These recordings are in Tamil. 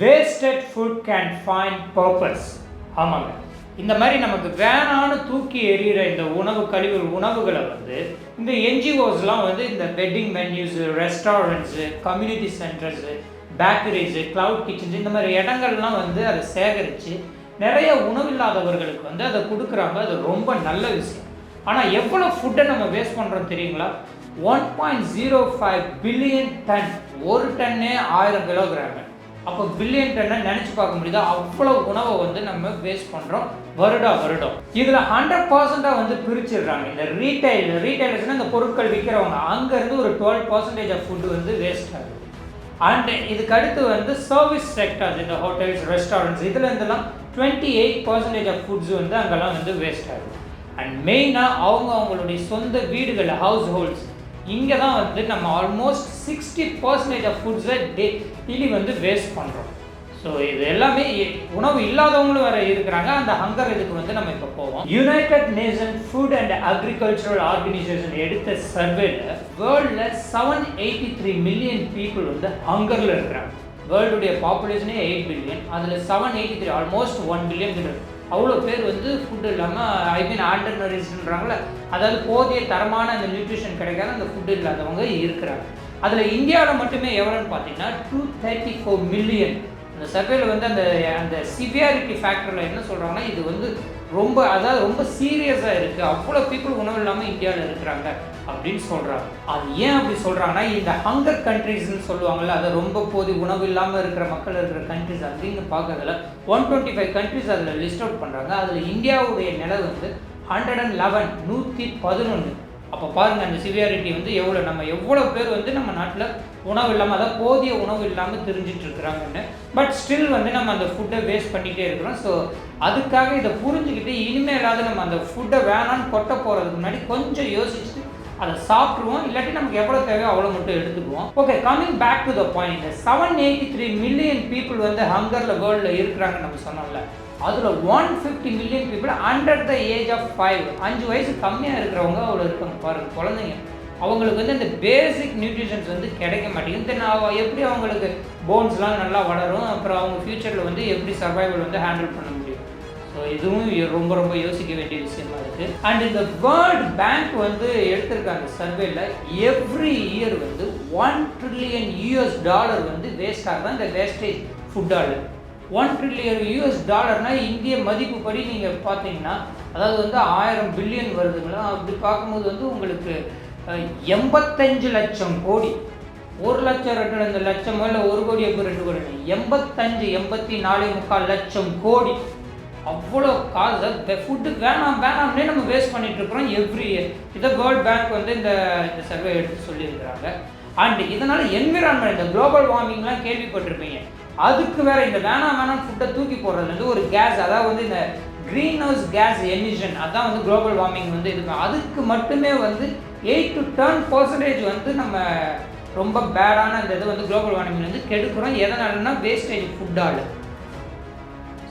Wasted food can find purpose ஆமாங்க. இந்த மாதிரி நமக்கு வேணான்னு தூக்கி எறிகிற இந்த உணவு கழிவு உணவுகளை வந்து இந்த என்ஜிஓஸ்லாம் வந்து இந்த wedding menus restaurants community centres bakeries cloud kitchens இந்த மாதிரி இடங்கள்லாம் வந்து அதை சேகரித்து நிறைய உணவில்லாதவர்களுக்கு வந்து அதை கொடுக்குறாங்க. அது ரொம்ப நல்ல விஷயம். ஆனால் எவ்வளோ ஃபுட்டை நம்ம வேஸ்ட் பண்ணுறோம் தெரியுங்களா? One point zero five billion ton. ஒரு டன்னே ஆயிரம் கிலோகிராம். அப்போ பில்லியன் டன்னை நினச்சி பார்க்க முடியுது? அவ்வளோ உணவை வந்து நம்ம வேஸ்ட் பண்ணுறோம் வருடா வருடம். இதில் ஹண்ட்ரட் பர்சண்ட்டாக வந்து பிரிச்சிடுறாங்க. இந்த ரீட்டைல் ரீட்டைலர்ஸ்னால் இந்த பொருட்கள் விற்கிறவங்க அங்கேருந்து ஒரு டுவெல் பர்சன்டேஜ் ஆஃப் ஃபுட்டு வந்து வேஸ்ட் ஆகுது. அண்ட் இதுக்கு அடுத்து வந்து சர்வீஸ் செக்டர்ஸ் இந்த ஹோட்டல்ஸ் ரெஸ்டாரண்ட்ஸ் இதுல இருந்தெல்லாம் twenty eight percentage of foods வந்து அங்கெல்லாம் வந்து வேஸ்ட் ஆகுது. அண்ட் மெயினாக அவங்க அவங்களுடைய சொந்த வீடுகளில் ஹவுஸ் ஹோல்ட்ஸ் இங்கே தான் வந்து நம்ம ஆல்மோஸ்ட் சிக்ஸ்டி பர்சன்டேஜ் ஆஃப் ஃபுட்ஸை டெய்லி வந்து வேஸ்ட் பண்ணுறோம் ஸோ இது எல்லாமே உணவு இல்லாதவங்களும் வேறு இருக்கிறாங்க. அந்த ஹங்கர் இதுக்கு வந்து நம்ம இப்போ போவோம். United Nation Food and Agricultural Organisation எடுத்த சர்வேல வேர்ல்டில் seven eighty three million people வந்து ஹங்கரில் இருக்கிறாங்க. வேர்ல்டுடைய பாப்புலேஷனே எயிட் பில்லியன் அதில் seven eighty three almost one billion கிட்ட அவ்வளோ பேர் வந்து ஃபுட்டு இல்லாமல் ஐ மீன் ஆண்டர்னரிஸ்ன்றாங்களே அதாவது போதிய தரமான அந்த நியூட்ரிஷன் கிடைக்காத அந்த ஃபுட்டு இல்லாதவங்க இருக்கிறாங்க. அதில் இந்தியாவில் மட்டுமே எவ்வளோன்னு பார்த்தீங்கன்னா டூ தேர்ட்டி ஃபோர் மில்லியன் அந்த சர்வேல வந்து அந்த அந்த சிவியாரிட்டி ஃபேக்டரில் என்ன சொல்கிறாங்கன்னா இது வந்து ரொம்ப அதாவது ரொம்ப சீரியஸாக இருக்குது அவ்வளோ பீப்புள் உணவு இல்லாமல் இந்தியாவில் இருக்கிறாங்க அப்படின்னு சொல்கிறாங்க அது ஏன் அப்படி சொல்கிறாங்கன்னா இந்த ஹங்கர் கண்ட்ரீஸ்னு சொல்லுவாங்கள்ல அது ரொம்ப போதி உணவு இல்லாமல் இருக்கிற மக்கள் இருக்கிற கண்ட்ரிஸ் அப்படின்னு பார்க்கறதுல ஒன் டுவெண்ட்டி ஃபைவ் கண்ட்ரிஸ் அதில் லிஸ்ட் அவுட் பண்ணுறாங்க அதில் இந்தியாவுடைய நிலை வந்து ஹண்ட்ரட் அண்ட் லெவன் நூற்றி பதினொன்று அப்போ பாருங்கள் அந்த சிவியாரிட்டி வந்து எவ்வளோ நம்ம எவ்வளோ பேர் வந்து நம்ம நாட்டில் உணவு இல்லாமல் அதாவது போதிய உணவு இல்லாமல் தெரிஞ்சிட்டு இருக்கிறாங்கன்னு. பட் ஸ்டில் வந்து நம்ம அந்த ஃபுட்டை வேஸ்ட் பண்ணிகிட்டே இருக்கிறோம். ஸோ அதுக்காக இதை புரிஞ்சுக்கிட்டு இனிமேலாவது நம்ம அந்த ஃபுட்டை வேணான்னு கொட்ட போகிறதுக்கு முன்னாடி கொஞ்சம் யோசிச்சுட்டு அதை சாப்பிட்ருவோம் இல்லாட்டி நமக்கு எவ்வளோ தேவையோ அவ்வளோ மட்டும் எடுத்துக்குவோம். Okay coming back to the point seven eighty three million people வந்து ஹங்கரில் வேர்ல்டில் இருக்கிறாங்கன்னு நம்ம சொன்னோம்ல. அதில் one fifty million people under the age of five அஞ்சு வயசு கம்மியாக இருக்கிறவங்க அவ்வளோ இருக்காங்க பாருங்க குழந்தைங்க. அவங்களுக்கு வந்து இந்த பேசிக் நியூட்ரிஷன்ஸ் வந்து கிடைக்க மாட்டேங்குது. தென் எப்படி அவங்களுக்கு போன்ஸ்லாம் நல்லா வளரும்? அப்புறம் அவங்க ஃப்யூச்சரில் வந்து எப்படி சர்வைவல் வந்து ஹேண்டில் பண்ண முடியும்? ஸோ இதுவும் யோ- ரொம்ப ரொம்ப யோசிக்க வேண்டிய விஷயமா இருக்குது அண்ட் இந்த வேர்ல்ட் பேங்க் வந்து எடுத்திருக்காங்க சர்வேல. எவ்ரி இயர் வந்து ஒன் ட்ரில்லியன் யூஎஸ் டாலர் வந்து வேஸ்ட் தான் இந்த வேஸ்டேஜ் ஃபுட்டால் ஒன் ட்ரில்லியன் யூஎஸ் டாலர்னா இந்திய மதிப்புப்படி நீங்கள் பார்த்தீங்கன்னா அதாவது வந்து ஆயிரம் பில்லியன் வருதுங்களா? அப்படி பார்க்கும்போது வந்து உங்களுக்கு எண்பத்தஞ்சு லட்சம் கோடி. ஒரு லட்சம் ரெண்டு ரெண்டு லட்சம் இல்லை ஒரு கோடி எப்போ ரெண்டு கோடி எண்பத்தஞ்சு எண்பத்தி நாலு முக்கால் லட்சம் கோடி. அவ்வளோ காசு ஃபுட்டு வேணாம் வேணாம்னே நம்ம வேஸ்ட் பண்ணிட்டு இருக்கிறோம் எவ்ரி இயர் இதை வேர்ல்ட் பேங்க் வந்து இந்த இந்த சர்வே எடுத்து சொல்லியிருக்கிறாங்க. அண்ட் இதனால் என்விரான்மெண்ட் இந்த குளோபல் வார்மிங்லாம் கேள்விப்பட்டிருப்பீங்க. அதுக்கு வேற இந்த வேணாம் வேணாம் ஃபுட்டை தூக்கி போடுறதுலேருந்து ஒரு கேஸ் அதாவது வந்து இந்த க்ரீன் ஹவுஸ் கேஸ் எமிஷன் அதான் வந்து குளோபல் வார்மிங் வந்து இது அதுக்கு மட்டுமே வந்து எயிட் டு டென் பர்சன்டேஜ் வந்து நம்ம ரொம்ப பேடான அந்த இது வந்து குளோபல் வார்மிங் வந்து கெடுக்கிறோம். எதனாலன்னா wastage ஃபுட்டால்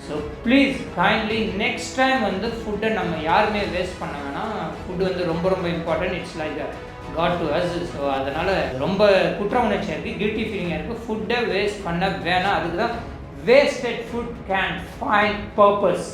so please kindly next time வந்து ஃபுட்டை நம்ம யாருமே வேஸ்ட் பண்ண வேணாம். ஃபுட்டு வந்து ரொம்ப ரொம்ப important it's like God to us so அதனால் ரொம்ப குற்ற உணர்ச்சியாக இருக்குது கில்ட்டி ஃபீலிங்காக இருக்குது ஃபுட்டை வேஸ்ட் பண்ண வேணாம். அதுக்கு தான் wasted food can find purpose